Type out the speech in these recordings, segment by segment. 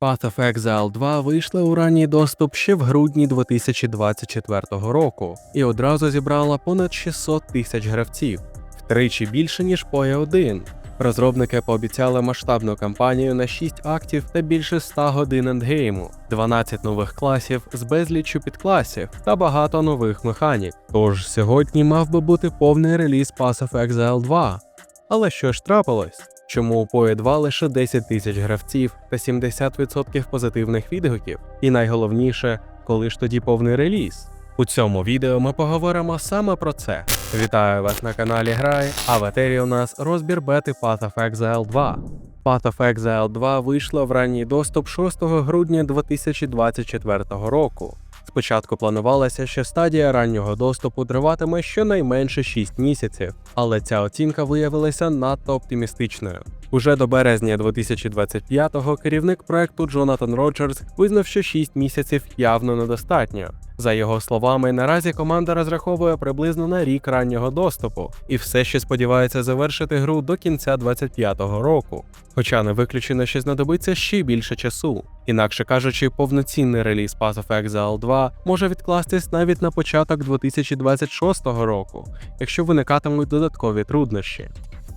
Path of Exile 2 вийшла у ранній доступ ще в грудні 2024 року і одразу зібрала понад 600 тисяч гравців, втричі більше ніж PoE 1. Розробники пообіцяли масштабну кампанію на 6 актів та більше 100 годин ендгейму, 12 нових класів з безліччю підкласів та багато нових механік. Тож сьогодні мав би бути повний реліз Path of Exile 2. Але що ж трапилось? Чому у PoE 2 лише 10 тисяч гравців та 70% позитивних відгуків? І найголовніше, коли ж тоді повний реліз? У цьому відео ми поговоримо саме про це. Вітаю вас на каналі Грай, а в етері у нас розбір бети Path of Exile 2. Path of Exile 2 вийшла в ранній доступ 6 грудня 2024 року. Спочатку планувалося, що стадія раннього доступу триватиме щонайменше 6 місяців, але ця оцінка виявилася надто оптимістичною. Уже до березня 2025-го керівник проекту Джонатан Роджерс визнав, що 6 місяців явно недостатньо. За його словами, наразі команда розраховує приблизно на рік раннього доступу і все ще сподівається завершити гру до кінця 2025 року. Хоча не виключено, що знадобиться ще більше часу. Інакше кажучи, повноцінний реліз Path of Exile 2 може відкластись навіть на початок 2026 року, якщо виникатимуть додаткові труднощі.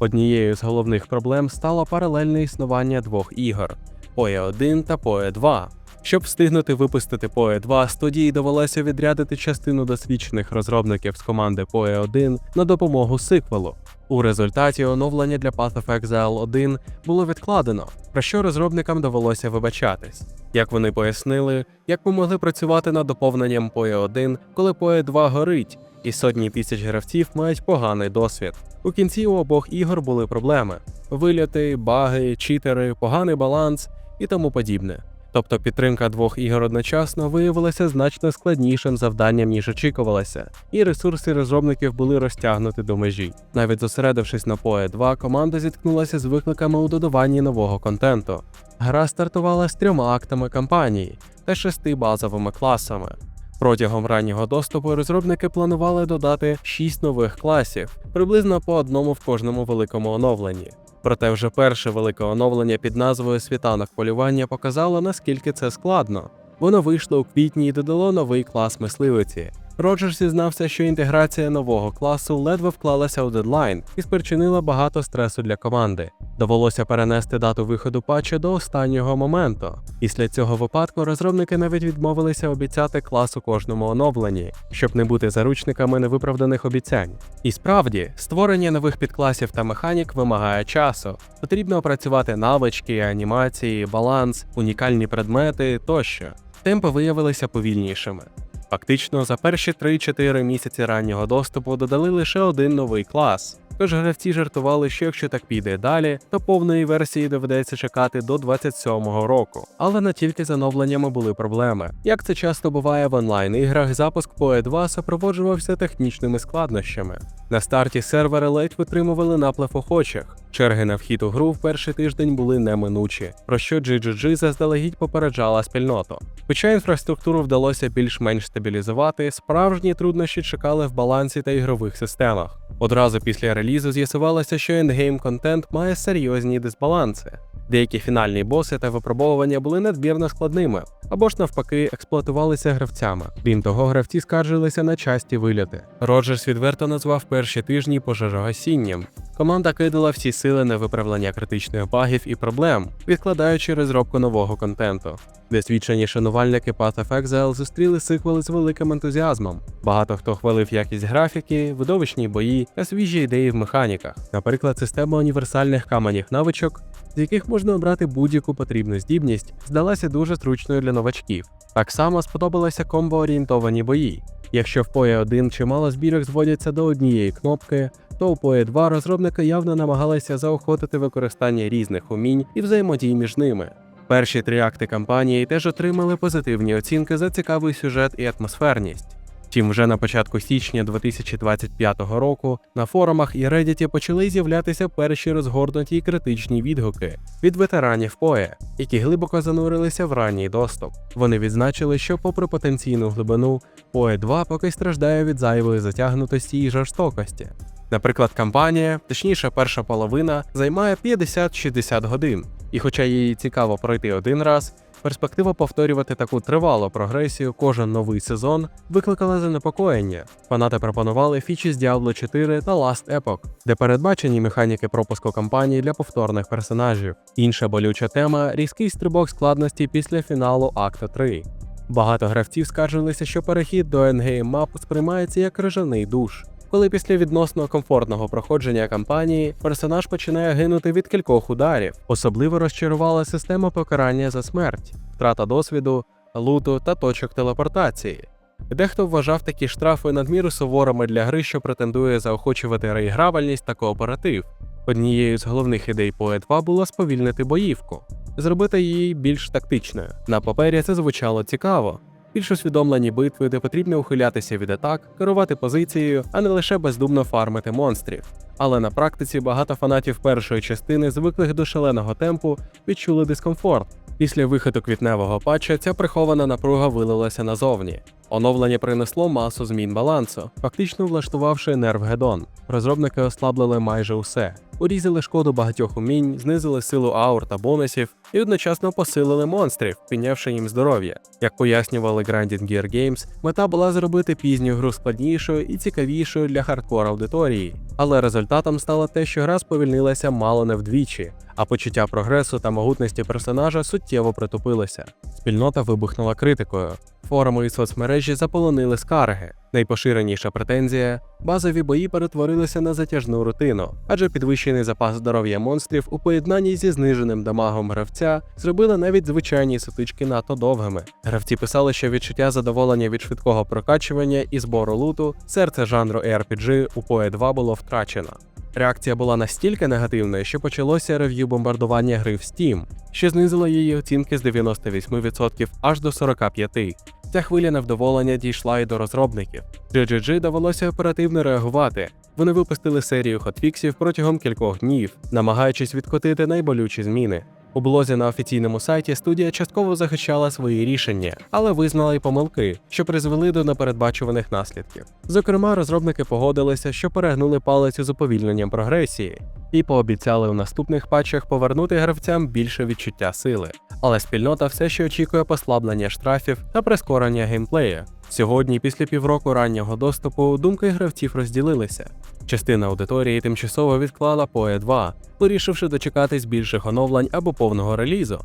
Однією з головних проблем стало паралельне існування двох ігор PoE 1 та PoE 2. Щоб встигнути випустити PoE 2, студії довелося відрядити частину досвідчених розробників з команди PoE 1 на допомогу сиквелу. У результаті оновлення для Path of Exile 1 було відкладено, про що розробникам довелося вибачатись. Як вони пояснили, як ми могли працювати над доповненням PoE 1, коли PoE 2 горить, і сотні тисяч гравців мають поганий досвід. У кінці у обох ігор були проблеми: вильоти, баги, читери, поганий баланс і тому подібне. Тобто підтримка двох ігор одночасно виявилася значно складнішим завданням, ніж очікувалося, і ресурси розробників були розтягнуті до межі. Навіть зосередившись на PoE 2, команда зіткнулася з викликами у додаванні нового контенту. Гра стартувала з трьома актами кампанії та шести базовими класами. Протягом раннього доступу розробники планували додати 6 нових класів, приблизно по одному в кожному великому оновленні. Проте вже перше велике оновлення під назвою Світанок полювання показало, наскільки це складно. Воно вийшло у квітні і додало новий клас мисливиці. Роджерс зізнався, що інтеграція нового класу ледве вклалася у дедлайн і спричинила багато стресу для команди. Довелося перенести дату виходу патча до останнього моменту. Після цього випадку розробники навіть відмовилися обіцяти клас у кожному оновленні, щоб не бути заручниками невиправданих обіцянь. І справді, створення нових підкласів та механік вимагає часу. Потрібно опрацювати навички, анімації, баланс, унікальні предмети тощо. Темпи виявилися повільнішими. Фактично, за перші 3-4 місяці раннього доступу додали лише один новий клас. Тож гравці жартували, що якщо так піде далі, то повної версії доведеться чекати до 27-го року. Але не тільки з оновленнями були проблеми. Як це часто буває в онлайн-іграх, запуск PoE 2 супроводжувався технічними складнощами. На старті сервери ледь витримували наплив охочих. Черги на вхід у гру в перший тиждень були неминучі, про що GGG заздалегідь попереджала спільноту. Хоча інфраструктуру вдалося більш-менш стабілізувати, справжні труднощі чекали в балансі та ігрових системах. Одразу після релізу з'ясувалося, що ендгейм контент має серйозні дисбаланси. Деякі фінальні боси та випробовування були надмірно складними, або ж навпаки експлуатувалися гравцями. Крім того, гравці скаржилися на часті вильоти. Роджерс відверто назвав перші тижні пожежогасінням. Команда кидала всі сили на виправлення критичних багів і проблем, відкладаючи розробку нового контенту. Досвідчені шанувальники Path of Exile зустріли сиквели з великим ентузіазмом. Багато хто хвалив якість графіки, видовищні бої та свіжі ідеї в механіках, наприклад, система універсальних каменів навичок, з яких можна обрати будь-яку потрібну здібність, здалася дуже зручною для новачків. Так само сподобалися комбо-орієнтовані бої. Якщо в PoE 1 чимало збірок зводяться до однієї кнопки, PoE 2 розробники явно намагалися заохотити використання різних умінь і взаємодій між ними. Перші три акти кампанії теж отримали позитивні оцінки за цікавий сюжет і атмосферність. Втім, вже на початку січня 2025 року на форумах і Reddit почали з'являтися перші розгорнуті й критичні відгуки від ветеранів PoE, які глибоко занурилися в ранній доступ. Вони відзначили, що, попри потенційну глибину, PoE 2 поки страждає від зайвої затягнутості і жорстокості. Наприклад, кампанія, точніше, перша половина, займає 50-60 годин, І хоча її цікаво пройти один раз, перспектива повторювати таку тривалу прогресію кожен новий сезон викликала занепокоєння. Фанати пропонували фічі з Diablo 4 та Last Epoch, де передбачені механіки пропуску кампанії для повторних персонажів. Інша болюча тема різкий стрибок складності після фіналу Акта 3. Багато гравців скаржилися, що перехід до ендгейм мап сприймається як крижаний душ. Коли після відносно комфортного проходження кампанії персонаж починає гинути від кількох ударів, особливо розчарувала система покарання за смерть, втрата досвіду, луту та точок телепортації. Дехто вважав такі штрафи надміру суворими для гри, що претендує заохочувати реігравальність та кооператив. Однією з головних ідей PoE 2 було сповільнити боївку, зробити її більш тактичною. На папері це звучало цікаво. Більш усвідомлені битви, де потрібно ухилятися від атак, керувати позицією, а не лише бездумно фармити монстрів. Але на практиці багато фанатів першої частини, звиклих до шаленого темпу, відчули дискомфорт. Після виходу квітневого патча ця прихована напруга вилилася назовні. Оновлення принесло масу змін балансу, фактично влаштувавши нервгедон. Розробники ослаблили майже усе, урізали шкоду багатьох умінь, знизили силу аур та бонусів і одночасно посилили монстрів, піднявши їм здоров'я. Як пояснювали Grinding Gear Games, мета була зробити пізню гру складнішою і цікавішою для хардкор аудиторії. Але результатом стало те, що гра сповільнилася мало не вдвічі, а почуття прогресу та могутності персонажа суттєво притупилося. Спільнота вибухнула критикою. Форуми і соцмережі заполонили скарги. Найпоширеніша претензія базові бої перетворилися на затяжну рутину, адже підвищений запас здоров'я монстрів у поєднанні зі зниженим дамагом гравця зробили навіть звичайні сутички надто довгими. Гравці писали, що відчуття задоволення від швидкого прокачування і збору луту, серце жанру ARPG у PoE 2 було втрачено. Реакція була настільки негативною, що почалося рев'ю бомбардування гри в Steam, що знизило її оцінки з 98% аж до 45%. Ця хвиля невдоволення дійшла і до розробників. GGG довелося оперативно реагувати. Вони випустили серію хотфіксів протягом кількох днів, намагаючись відкотити найболючі зміни. У блозі на офіційному сайті студія частково захищала свої рішення, але визнала й помилки, що призвели до непередбачуваних наслідків. Зокрема, розробники погодилися, що перегнули палець з уповільненням прогресії, і пообіцяли у наступних патчах повернути гравцям більше відчуття сили. Але спільнота все ще очікує послаблення штрафів та прискорення геймплею. Сьогодні, після півроку раннього доступу, думки гравців розділилися. Частина аудиторії тимчасово відклала PoE 2, вирішивши дочекатись більших оновлень або повного релізу.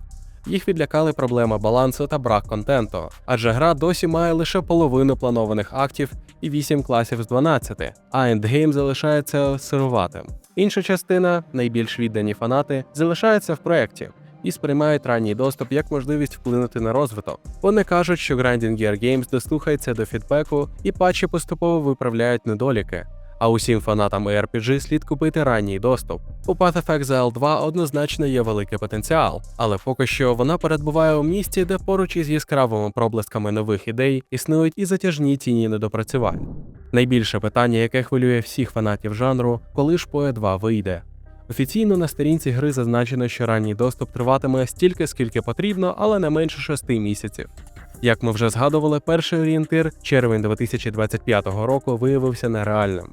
Їх відлякали проблема балансу та брак контенту, адже гра досі має лише половину планованих актів і 8 класів з 12, а ендгейм залишається сируватим. Інша частина, найбільш віддані фанати, залишаються в проєкті і сприймають ранній доступ як можливість вплинути на розвиток. Вони кажуть, що Grinding Gear Games дослухається до фідбеку і патчі поступово виправляють недоліки. А усім фанатам ARPG слід купити ранній доступ. У Path of Exile 2 однозначно є великий потенціал, але поки що вона перебуває у місті, де поруч із яскравими проблисками нових ідей існують і затяжні тіні недопрацювань. Найбільше питання, яке хвилює всіх фанатів жанру, коли ж PoE 2 вийде. Офіційно на сторінці гри зазначено, що ранній доступ триватиме стільки, скільки потрібно, але не менше 6 місяців. Як ми вже згадували, перший орієнтир червень 2025 року виявився нереальним.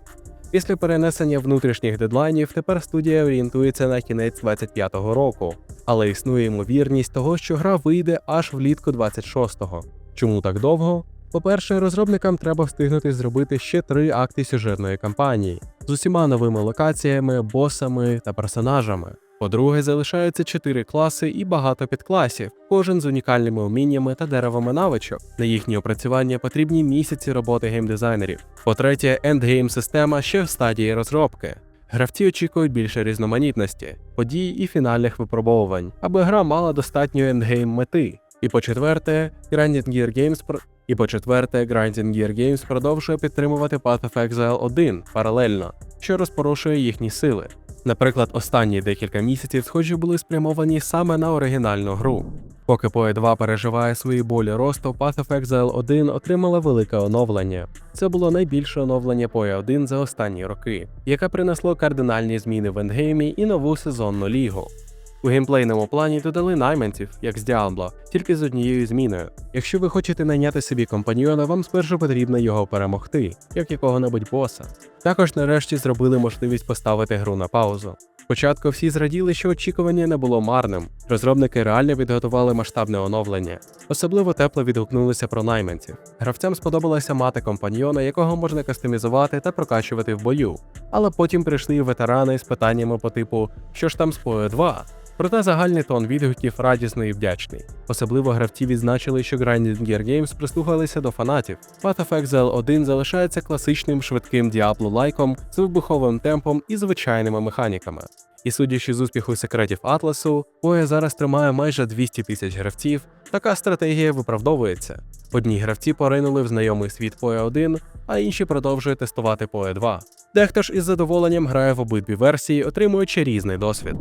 Після перенесення внутрішніх дедлайнів тепер студія орієнтується на кінець 25-го року, але існує ймовірність того, що гра вийде аж влітку 26-го. Чому так довго? По-перше, розробникам треба встигнути зробити ще три акти сюжетної кампанії з усіма новими локаціями, босами та персонажами. По-друге, залишаються чотири класи і багато підкласів, кожен з унікальними уміннями та деревами навичок. На їхнє опрацювання потрібні місяці роботи геймдизайнерів. По-третє, ендгейм система ще в стадії розробки. Гравці очікують більше різноманітності, подій і фінальних випробовувань, аби гра мала достатньо ендгейм мети. І по-четверте, Grinding Gear Games і по-четверте, Grinding Gear Games продовжує підтримувати Path of Exile 1 паралельно, що розпорушує їхні сили. Наприклад, останні декілька місяців схожі були спрямовані саме на оригінальну гру. Поки PoE 2 переживає свої болі росту, Path of Exile 1 отримала велике оновлення. Це було найбільше оновлення PoE 1 за останні роки, яке принесло кардинальні зміни в ендгеймі і нову сезонну лігу. У геймплейному плані додали найманців, як з Diablo, тільки з однією зміною. Якщо ви хочете найняти собі компаньйона, вам спершу потрібно його перемогти, як якого-небудь боса. Також нарешті зробили можливість поставити гру на паузу. Спочатку всі зраділи, що очікування не було марним. Розробники реально підготували масштабне оновлення. Особливо тепло відгукнулися про найманців. Гравцям сподобалося мати компаньйона, якого можна кастомізувати та прокачувати в бою. Але потім прийшли ветерани з питаннями по типу що ж там з PoE 2? Проте загальний тон відгуків радісний і вдячний. Особливо гравці відзначили, що Grinding Gear Games прислухалися до фанатів. Path of Exile 1 залишається класичним швидким Diablo-лайком з вибуховим темпом і звичайними механіками. І судячи з успіху секретів Атласу, PoE зараз тримає майже 200 тисяч гравців. Така стратегія виправдовується. Одні гравці поринули в знайомий світ PoE 1, а інші продовжують тестувати PoE 2. Дехто ж із задоволенням грає в обидві версії, отримуючи різний досвід.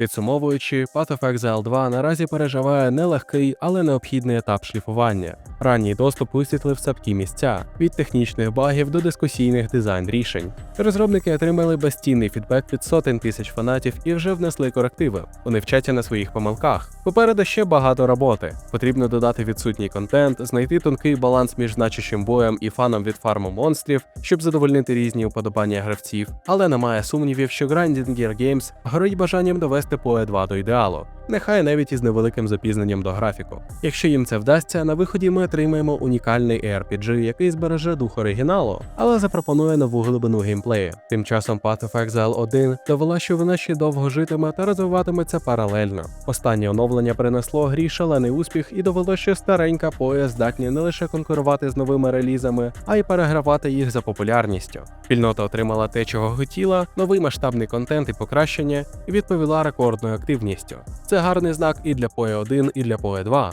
Підсумовуючи, Path of Exile 2 наразі переживає нелегкий, але необхідний етап шліфування. Ранній доступ висвітлив слабкі місця від технічних багів до дискусійних дизайн рішень. Розробники отримали безцінний фідбек від сотень тисяч фанатів і вже внесли корективи. Вони вчаться на своїх помилках. Попереду ще багато роботи. Потрібно додати відсутній контент, знайти тонкий баланс між значущим боєм і фаном від фарму монстрів, щоб задовольнити різні уподобання гравців. Але немає сумнівів, що Grinding Gear Games горить бажанням довести PoE 2 до ідеалу. Нехай навіть із невеликим запізненням до графіку. Якщо їм це вдасться, на виході ми отримаємо унікальний ARPG, який збереже дух оригіналу, але запропонує нову глибину геймплею. Тим часом Path of Exile 1 довела, що вона ще довго житиме та розвиватиметься паралельно. Останнє оновлення принесло грі шалений успіх і довело, що старенька поя здатні не лише конкурувати з новими релізами, а й перегравати їх за популярністю. Спільнота отримала те, чого хотіла, новий масштабний контент і покращення, і відповіла рекордною активністю. Це гарний знак і для PoE 1, і для PoE 2.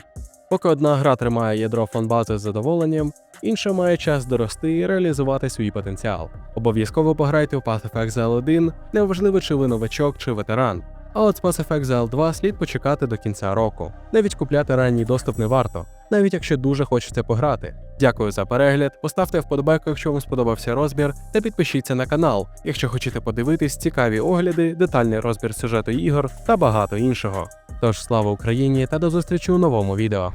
Поки одна гра тримає ядро фанбази з задоволенням, інша має час дорости і реалізувати свій потенціал. Обов'язково пограйте у Path of Exile 1, неважливо чи ви новачок чи ветеран. А от з Path of Exile 2 слід почекати до кінця року. Навіть купляти ранній доступ не варто, навіть якщо дуже хочеться пограти. Дякую за перегляд, поставте вподобайку, якщо вам сподобався розбір, та підпишіться на канал, якщо хочете подивитись цікаві огляди, детальний розбір сюжету ігор та багато іншого. Тож слава Україні та до зустрічі у новому відео.